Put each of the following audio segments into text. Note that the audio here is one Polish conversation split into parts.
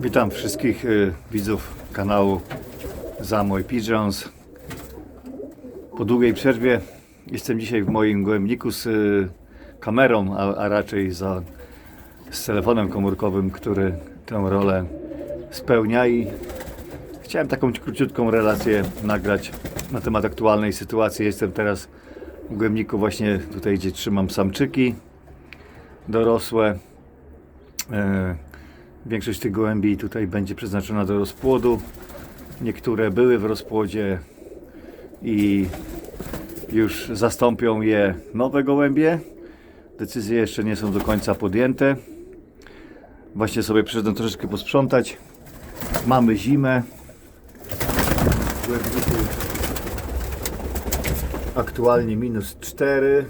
Witam wszystkich y, widzów kanału Zamoj Pigeons. Po długiej przerwie jestem dzisiaj w moim gołębniku z y, kamerą, a, a raczej za, z telefonem komórkowym, który tę rolę spełnia i chciałem taką króciutką relację nagrać na temat aktualnej sytuacji. Jestem teraz w gołębniku właśnie tutaj, gdzie trzymam samczyki dorosłe. E, Większość tych gołębi tutaj będzie przeznaczona do rozpłodu. Niektóre były w rozpłodzie i już zastąpią je nowe gołębie. Decyzje jeszcze nie są do końca podjęte. Właśnie sobie przyszedłem troszeczkę posprzątać. Mamy zimę. Aktualnie minus 4.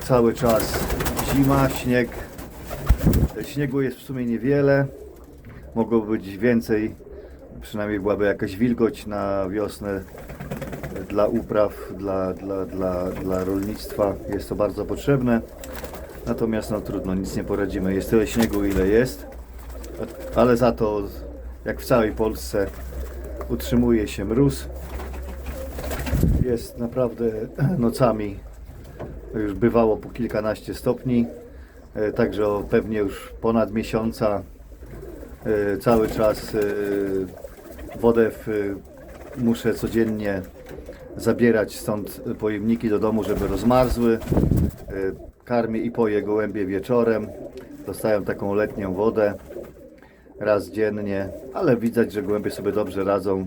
Cały czas zima, śnieg. Śniegu jest w sumie niewiele. Mogłoby być więcej. Przynajmniej byłaby jakaś wilgoć na wiosnę dla upraw, dla, dla, dla, dla rolnictwa. Jest to bardzo potrzebne. Natomiast no trudno, nic nie poradzimy. Jest tyle śniegu, ile jest. Ale za to, jak w całej Polsce, utrzymuje się mróz. Jest naprawdę nocami już bywało po kilkanaście stopni. E, Także pewnie już ponad miesiąca e, cały czas e, wodę muszę codziennie zabierać stąd pojemniki do domu, żeby rozmarzły. Karmię i poję gołębie wieczorem. Dostają taką letnią wodę raz dziennie, ale widać, że gołębie sobie dobrze radzą.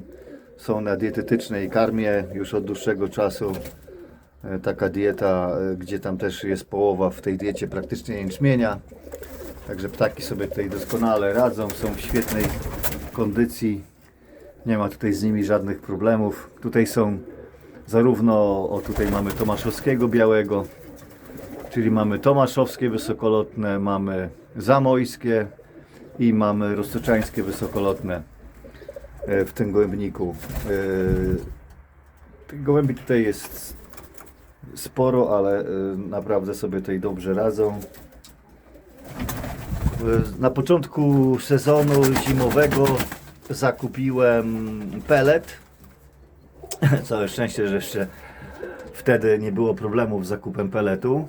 Są na dietetycznej karmie już od dłuższego czasu. E, taka dieta, e, gdzie tam też jest połowa w tej diecie praktycznie jęczmienia. Także ptaki sobie tutaj doskonale radzą, są w świetnej kondycji. Nie ma tutaj z nimi żadnych problemów. Tutaj są zarówno, o tutaj mamy Tomaszowskiego białego, czyli mamy Tomaszowskie wysokolotne, mamy Zamojskie i mamy Roztoczańskie wysokolotne e, w tym gołębniku. Tych gołębi tutaj jest sporo, ale y, naprawdę sobie tutaj dobrze radzą. Y, Na początku sezonu zimowego zakupiłem pelet. Całe szczęście, że jeszcze wtedy nie było problemów z zakupem peletu.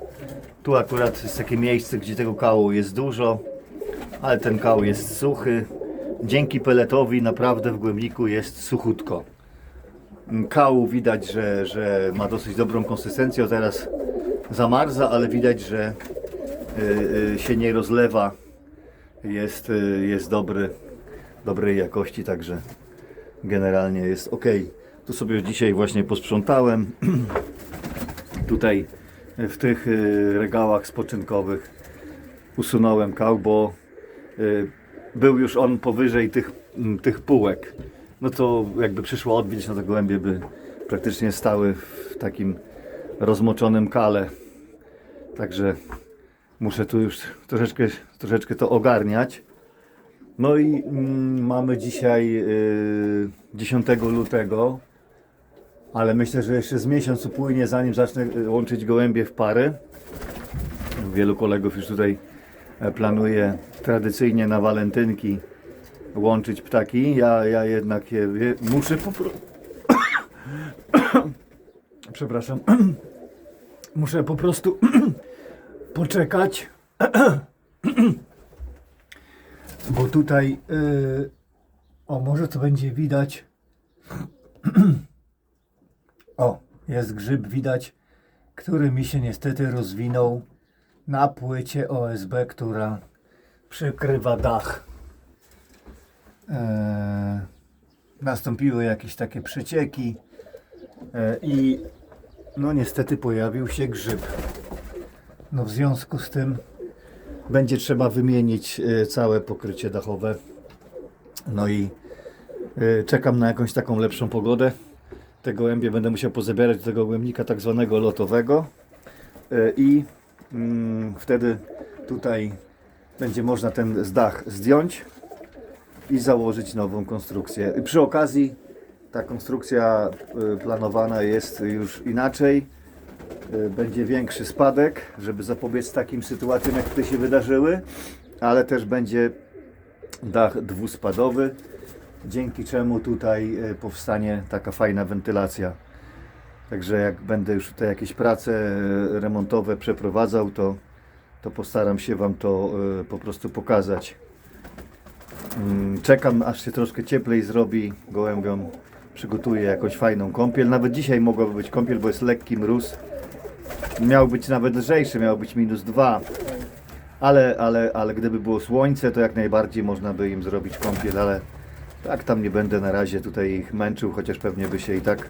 Tu akurat jest takie miejsce, gdzie tego kału jest dużo, ale ten kał jest suchy. Dzięki peletowi naprawdę w głębniku jest suchutko kału widać, że, że ma dosyć dobrą konsystencję. Teraz zamarza, ale widać, że y, y, się nie rozlewa. Jest, y, jest dobry, dobrej jakości, także generalnie jest ok. Tu sobie dzisiaj właśnie posprzątałem. Tutaj w tych regałach spoczynkowych usunąłem kał, bo był już on powyżej tych, tych półek. No to jakby przyszło odwiedzić, no to gołębie by praktycznie stały w takim rozmoczonym kale. Także muszę tu już troszeczkę, troszeczkę to ogarniać. No i mm, mamy dzisiaj y, 10 lutego, ale myślę, że jeszcze z miesiąc upłynie, zanim zacznę y, łączyć gołębie w pary. Wielu kolegów już tutaj e, planuje tradycyjnie na walentynki łączyć ptaki. Ja, ja jednak je, muszę po prostu. Przepraszam. muszę po prostu poczekać. Bo tutaj. y, o, może to będzie widać. o, jest grzyb widać, który mi się niestety rozwinął na płycie OSB, która przykrywa dach e, nastąpiły jakieś takie przecieki e, i no niestety pojawił się grzyb. No w związku z tym będzie trzeba wymienić e, całe pokrycie dachowe. No i e, czekam na jakąś taką lepszą pogodę. Te gołębie będę musiał pozabierać do tego gołębnika tak zwanego lotowego e, i mm, wtedy tutaj będzie można ten dach zdjąć i założyć nową konstrukcję. Przy okazji ta konstrukcja y, planowana jest już inaczej. y, będzie większy spadek, żeby zapobiec takim sytuacjom, jak tutaj się wydarzyły, ale też będzie dach dwuspadowy, dzięki czemu tutaj y, powstanie taka fajna wentylacja. Także jak będę już tutaj jakieś prace remontowe przeprowadzał, to, to postaram się Wam to po prostu pokazać. Mm, Czekam aż się troszkę cieplej zrobi gołębiom. Przygotuję jakąś fajną kąpiel. Nawet dzisiaj mogłaby być kąpiel, bo jest lekki mróz. Miał być nawet lżejszy, miał być minus dwa. Ale, ale, ale gdyby było słońce, to jak najbardziej można by im zrobić kąpiel, ale tak tam nie będę na razie tutaj ich męczył, chociaż pewnie by się i tak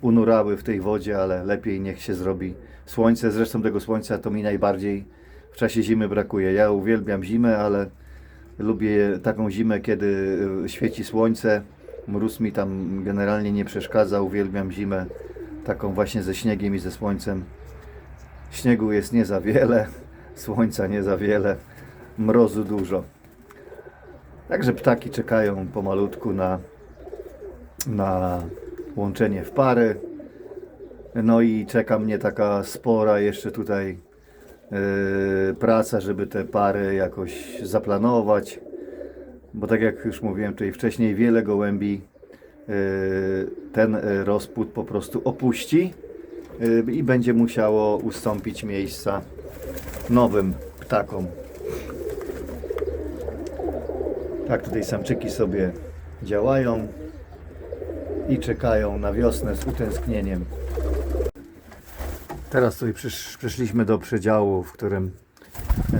unurały w tej wodzie, ale lepiej niech się zrobi słońce. Zresztą tego słońca to mi najbardziej w czasie zimy brakuje. Ja uwielbiam zimę, ale lubię taką zimę, kiedy y, świeci słońce. Mróz mi tam generalnie nie przeszkadza. Uwielbiam zimę taką właśnie ze śniegiem i ze słońcem. Śniegu jest nie za wiele, słońca nie za wiele, mrozu dużo. Także ptaki czekają pomalutku na, na łączenie w pary. No i czeka mnie taka spora jeszcze tutaj praca, żeby te pary jakoś zaplanować. Bo tak jak już mówiłem tutaj wcześniej, wiele gołębi yy, ten yy, rozpód po prostu opuści i będzie musiało ustąpić miejsca nowym ptakom. Tak tutaj samczyki sobie działają i czekają na wiosnę z utęsknieniem. Teraz tutaj przysz, przyszliśmy do przedziału, w którym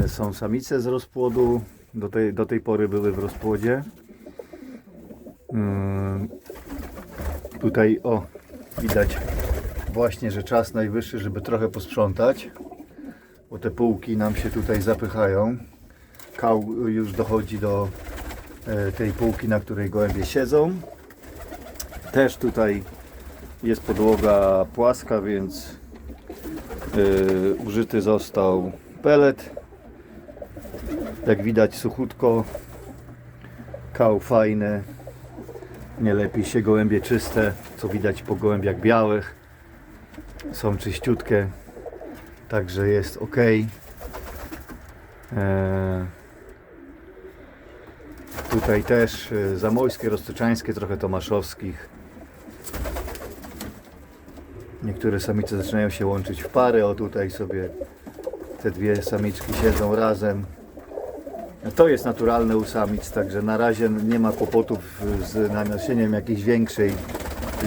e, są samice z rozpłodu. Do tej, do tej pory były w rozpłodzie. Mm, Tutaj o, widać właśnie, że czas najwyższy, żeby trochę posprzątać, bo te półki nam się tutaj zapychają. Kał już dochodzi do e, tej półki, na której gołębie siedzą. Też tutaj jest podłoga płaska, więc użyty został pelet. Jak widać suchutko. Kał fajny. Nie lepiej się gołębie czyste, co widać po gołębiach białych. Są czyściutkie. Także jest ok. Eee, tutaj też e, zamojskie, roztoczańskie, trochę tomaszowskich. Niektóre samice zaczynają się łączyć w pary. O tutaj sobie te dwie samiczki siedzą razem. To jest naturalne u samic, także na razie nie ma kłopotów z nanosieniem jakiejś większej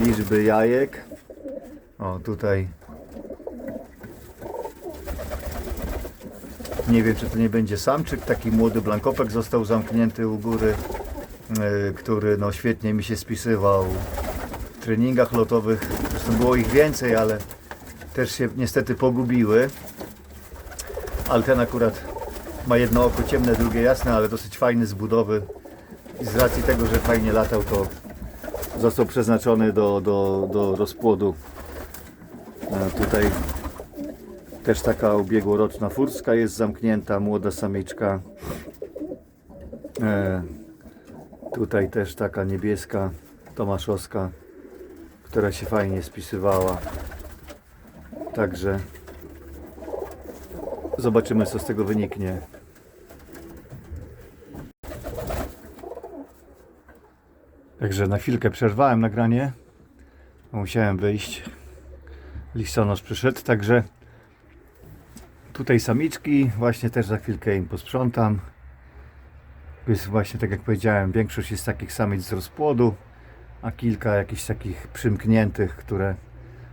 liczby jajek. O tutaj. Nie wiem, czy to nie będzie samczyk. Taki młody blankopek został zamknięty u góry, yy, który no świetnie mi się spisywał w treningach lotowych. Zresztą było ich więcej, ale też się niestety pogubiły. Ale ten akurat ma jedno oko ciemne, drugie jasne, ale dosyć fajny z budowy. I z racji tego, że fajnie latał, to został przeznaczony do, do, do rozpłodu. E, tutaj też taka ubiegłoroczna furska jest zamknięta, młoda samiczka. E, tutaj też taka niebieska, tomaszowska, która się fajnie spisywała. Także zobaczymy co z tego wyniknie. Także na chwilkę przerwałem nagranie. Musiałem wyjść. Listonosz przyszedł, także tutaj samiczki, właśnie też za chwilkę im posprzątam. Jest właśnie tak jak powiedziałem, większość jest takich samic z rozpłodu, a kilka jakichś takich przymkniętych, które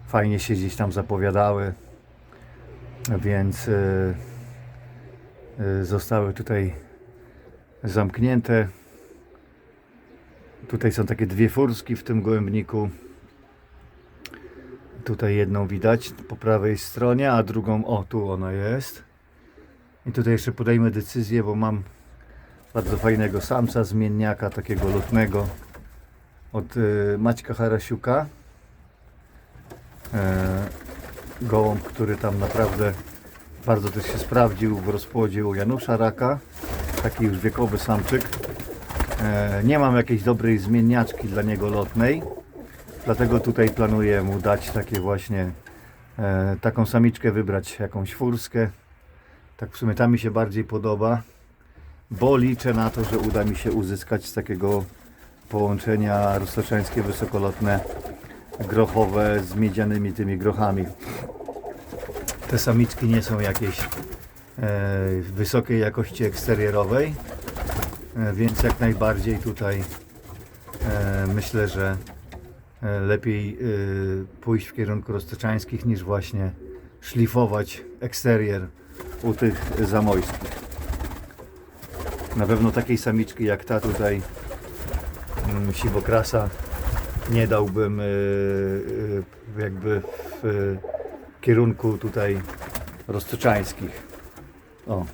fajnie się gdzieś tam zapowiadały. Więc y, y, zostały tutaj zamknięte. Tutaj są takie dwie furski w tym gołębniku. Tutaj jedną widać po prawej stronie, a drugą, o tu ona jest. I tutaj jeszcze podejmę decyzję, bo mam bardzo fajnego samca zmienniaka, takiego lotnego od y, Maćka Harasiuka. E, gołąb, który tam naprawdę bardzo też się sprawdził w rozpłodzie u Janusza Raka. Taki już wiekowy samczyk. E, nie mam jakiejś dobrej zmienniaczki dla niego lotnej. Dlatego tutaj planuję mu dać takie właśnie e, taką samiczkę wybrać, jakąś furskę. Tak w sumie ta mi się bardziej podoba, bo liczę na to, że uda mi się uzyskać z takiego połączenia roztoczeńskie wysokolotne grochowe z miedzianymi tymi grochami. Te samiczki nie są jakiejś e, wysokiej jakości eksterierowej, e, więc jak najbardziej tutaj e, myślę, że e, lepiej e, pójść w kierunku roztoczańskich niż właśnie szlifować eksterier u tych zamojskich. Na pewno takiej samiczki jak ta tutaj siwokrasa nie dałbym e, e, jakby w e, kierunku tutaj roztoczańskich. O,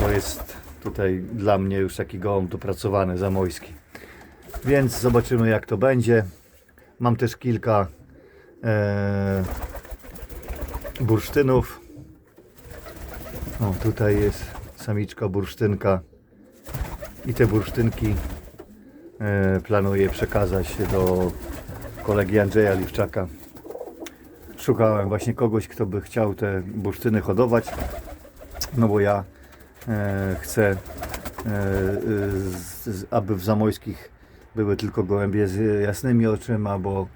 to jest tutaj dla mnie już taki gołąb dopracowany zamojski. Więc zobaczymy jak to będzie. Mam też kilka e, bursztynów. O, tutaj jest samiczka bursztynka i te bursztynki planuję przekazać do kolegi Andrzeja Liwczaka. Szukałem właśnie kogoś, kto by chciał te bursztyny hodować, no bo ja e, chcę, e, aby w Zamojskich były tylko gołębie z jasnymi oczyma, bo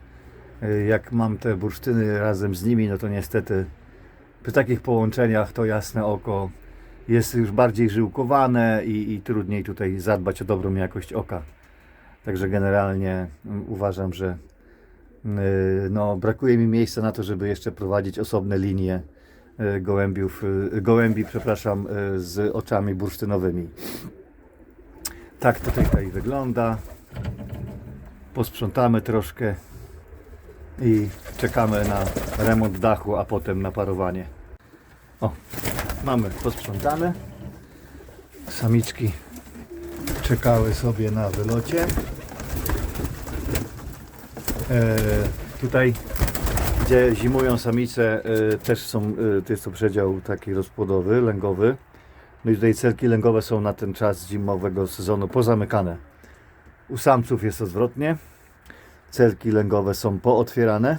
e, jak mam te bursztyny razem z nimi, no to niestety przy takich połączeniach to jasne oko jest już bardziej żyłkowane i, i trudniej tutaj zadbać o dobrą jakość oka. Także generalnie mm, uważam, że yy, no, brakuje mi miejsca na to, żeby jeszcze prowadzić osobne linie yy, gołębiów, yy, gołębi, przepraszam, z oczami bursztynowymi. Tak to tutaj wygląda. Posprzątamy troszkę i czekamy na remont dachu, a potem na parowanie. O, mamy posprzątane. Samiczki czekały sobie na wylocie. E, tutaj, gdzie zimują samice, e, też są, e, to jest to przedział taki rozpłodowy, lęgowy. No i tutaj celki lęgowe są na ten czas zimowego sezonu pozamykane. U samców jest odwrotnie. Celki lęgowe są pootwierane.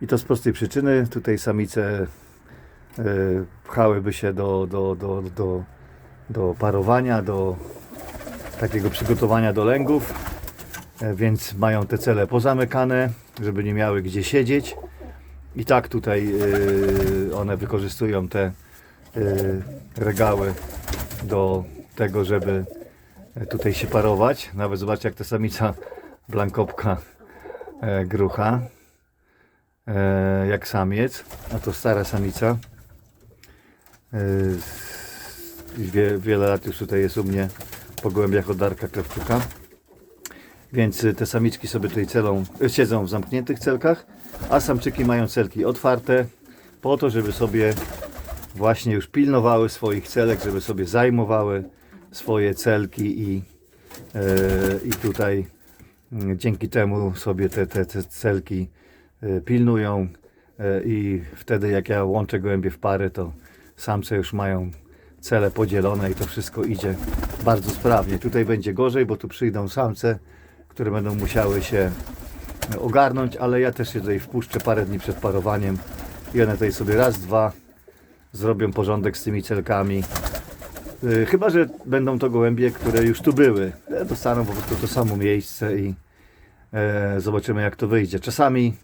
I to z prostej przyczyny. Tutaj samice pchałyby się do, do, do, do, do parowania, do takiego przygotowania do lęgów, więc mają te cele pozamykane, żeby nie miały gdzie siedzieć. I tak tutaj e, one wykorzystują te e, regały do tego, żeby tutaj się parować. Nawet zobaczcie, jak ta samica blankopka e, grucha, e, jak samiec, a to stara samica. E, wie, wiele lat już tutaj jest u mnie po gołębiach od Darka Krawczuka. Więc y, te samiczki sobie tutaj celą, y, siedzą w zamkniętych celkach, a samczyki mają celki otwarte po to, żeby sobie właśnie już pilnowały swoich celek, żeby sobie zajmowały swoje celki i, e, i tutaj dzięki temu sobie te, te, te celki pilnują i wtedy jak ja łączę gołębie w pary, to samce już mają cele podzielone i to wszystko idzie bardzo sprawnie. Tutaj będzie gorzej, bo tu przyjdą samce, które będą musiały się ogarnąć, ale ja też się tutaj wpuszczę parę dni przed parowaniem i one tutaj sobie raz, dwa zrobią porządek z tymi celkami. Yy, Chyba, że będą to gołębie, które już tu były. E, Dostaną po prostu to samo miejsce i e, zobaczymy jak to wyjdzie. Czasami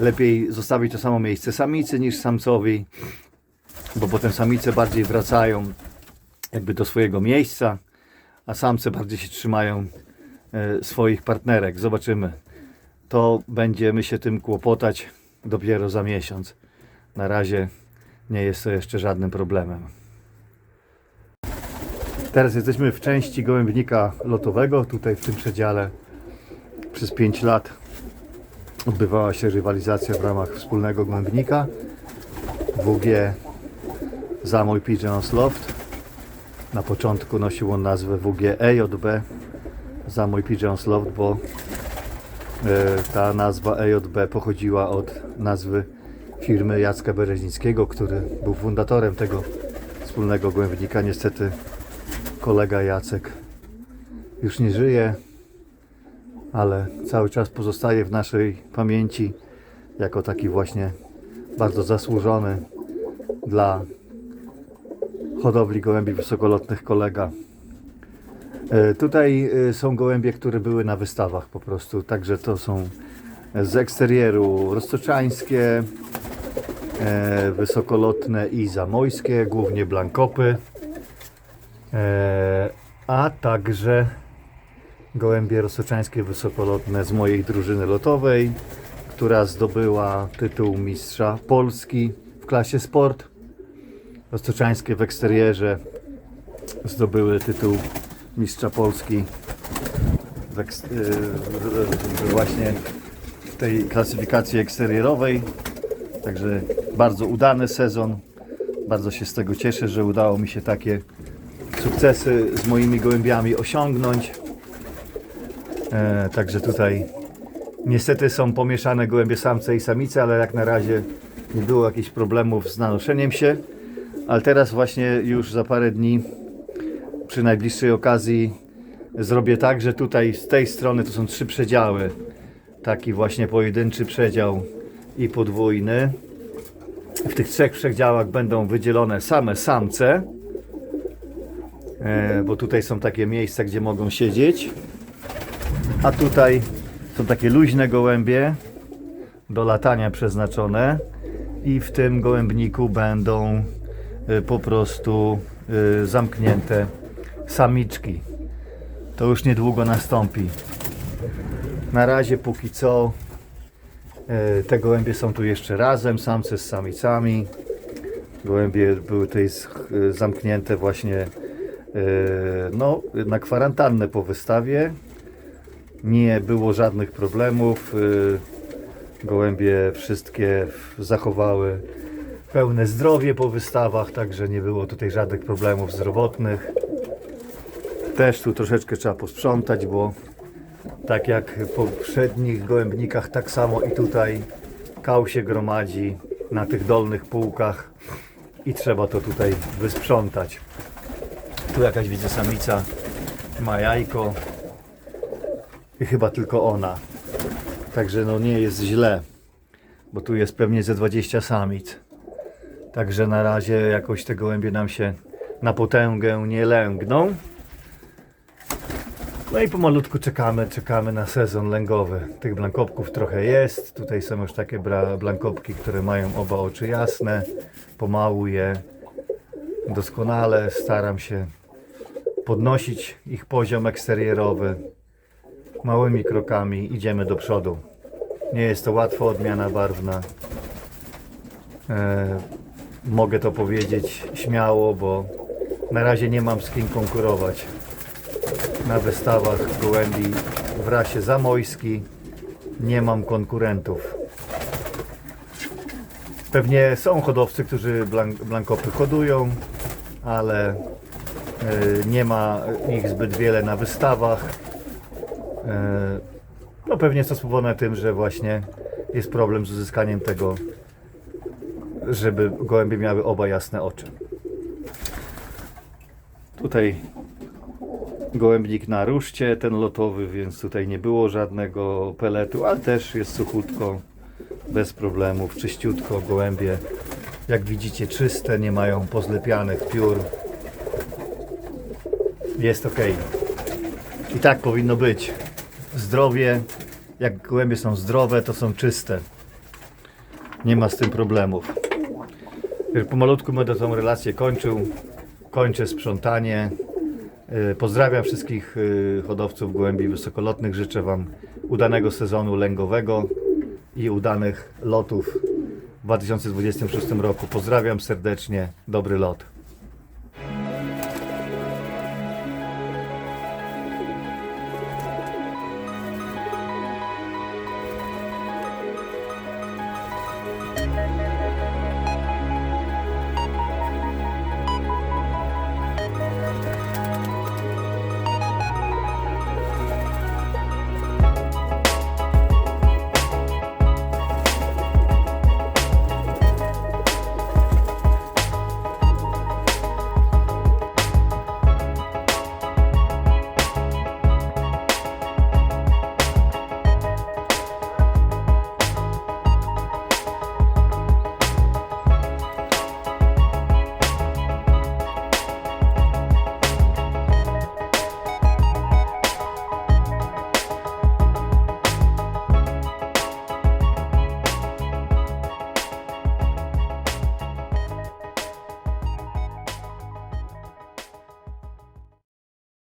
lepiej zostawić to samo miejsce samicy niż samcowi, bo potem samice bardziej wracają jakby do swojego miejsca, a samce bardziej się trzymają swoich partnerek. Zobaczymy. To będziemy się tym kłopotać dopiero za miesiąc. Na razie nie jest to jeszcze żadnym problemem. Teraz jesteśmy w części gołębnika lotowego, tutaj w tym przedziale przez 5 lat odbywała się rywalizacja w ramach wspólnego gołębnika WG Zamój Pigeons Loft. Na początku nosił on nazwę WG EJB Zamój Pigeons Loft, bo e, ta nazwa EJB pochodziła od nazwy firmy Jacka Berezińskiego, który był fundatorem tego wspólnego gołębnika. Niestety kolega Jacek już nie żyje, ale cały czas pozostaje w naszej pamięci jako taki właśnie bardzo zasłużony dla hodowli gołębi wysokolotnych kolega. E, Tutaj e, są gołębie, które były na wystawach po prostu, także to są z eksterieru roztoczańskie, e, wysokolotne i zamojskie, głównie blankopy, a także gołębie roztoczańskie wysokolotne z mojej drużyny lotowej, która zdobyła tytuł mistrza Polski w klasie sport. Roztoczańskie w eksterierze zdobyły tytuł mistrza Polski eks- y, w- w- właśnie w tej klasyfikacji eksterierowej. Także bardzo udany sezon. Bardzo się z tego cieszę, że udało mi się takie sukcesy z moimi gołębiami osiągnąć. E, także tutaj niestety są pomieszane gołębie samce i samice, ale jak na razie nie było jakichś problemów z nanoszeniem się. Ale teraz właśnie już za parę dni przy najbliższej okazji zrobię tak, że tutaj z tej strony to są trzy przedziały. Taki właśnie pojedynczy przedział i podwójny. W tych trzech przedziałach będą wydzielone same samce, e, bo tutaj są takie miejsca, gdzie mogą siedzieć. A tutaj są takie luźne gołębie do latania przeznaczone i w tym gołębniku będą y, po prostu y, zamknięte samiczki. To już niedługo nastąpi. Na razie póki co y, te gołębie są tu jeszcze razem, samce z samicami. Gołębie były tutaj y, zamknięte właśnie y, no, na kwarantannę po wystawie. Nie było żadnych problemów. Gołębie wszystkie zachowały pełne zdrowie po wystawach, także nie było tutaj żadnych problemów zdrowotnych. Też tu troszeczkę trzeba posprzątać, bo tak jak w poprzednich gołębnikach, tak samo i tutaj kał się gromadzi na tych dolnych półkach i trzeba to tutaj wysprzątać. Tu jakaś widzę samica ma jajko i chyba tylko ona. Także no nie jest źle, bo tu jest pewnie ze 20 samic. Także na razie jakoś te gołębie nam się na potęgę nie lęgną. No i pomalutku czekamy, czekamy na sezon lęgowy. Tych blankopków trochę jest. Tutaj są już takie blankopki, które mają oba oczy jasne. Pomału je doskonale staram się podnosić ich poziom eksterierowy małymi krokami idziemy do przodu. Nie jest to łatwa odmiana barwna. E, mogę to powiedzieć śmiało, bo na razie nie mam z kim konkurować. Na wystawach gołębi w rasie zamojski nie mam konkurentów. Pewnie są hodowcy, którzy blank, blankopy hodują, ale e, nie ma ich zbyt wiele na wystawach. E, No pewnie jest to spowodowane tym, że właśnie jest problem z uzyskaniem tego, żeby gołębie miały oba jasne oczy. Tutaj gołębnik na ruszcie, ten lotowy, więc tutaj nie było żadnego peletu, ale też jest suchutko, bez problemów, czyściutko, gołębie jak widzicie czyste, nie mają pozlepianych piór. Jest ok. I tak powinno być. Zdrowie, jak gołębie są zdrowe, to są czyste. Nie ma z tym problemów. Pomalutku będę tą relację kończył. Kończę sprzątanie. Yy, Pozdrawiam wszystkich yy, hodowców gołębi wysokolotnych. Życzę Wam udanego sezonu lęgowego i udanych lotów w 2026 roku. Pozdrawiam serdecznie. Dobry lot.